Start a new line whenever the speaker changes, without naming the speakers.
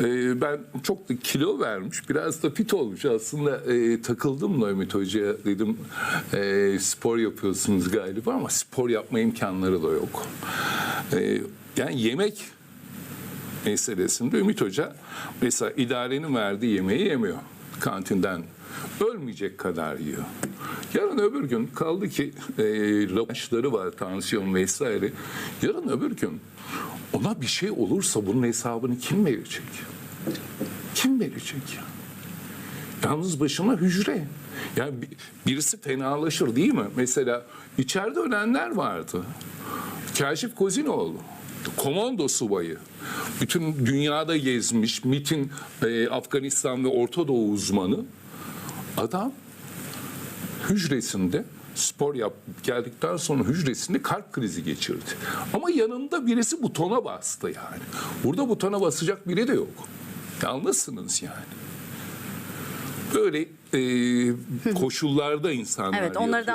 Ee, ben çok da kilo vermiş, biraz da fit olmuş. Aslında e, takıldım da Ümit Hoca'ya dedim e, spor yapıyorsunuz galiba ama spor yapma imkanları da yok. E, yani yemek meselesinde Ümit Hoca mesela idarenin verdiği yemeği yemiyor kantinden. Ölmeyecek kadar yiyor. Yarın öbür gün kaldı ki e, lavaşları var, tansiyon vesaire. Yarın öbür gün ona bir şey olursa bunun hesabını kim verecek? Kim verecek ya? Yalnız başına hücre. Yani bi- birisi fenalaşır değil mi? Mesela içeride ölenler vardı. Kaşif Kozinoğlu. Komando subayı. Bütün dünyada gezmiş, MIT'in e, Afganistan ve Orta Doğu uzmanı. Adam hücresinde spor yap geldikten sonra hücresinde kalp krizi geçirdi. Ama yanında birisi butona bastı yani. Burada butona basacak biri de yok. Yalnızsınız yani. Böyle e, koşullarda insanlar
Evet onları da.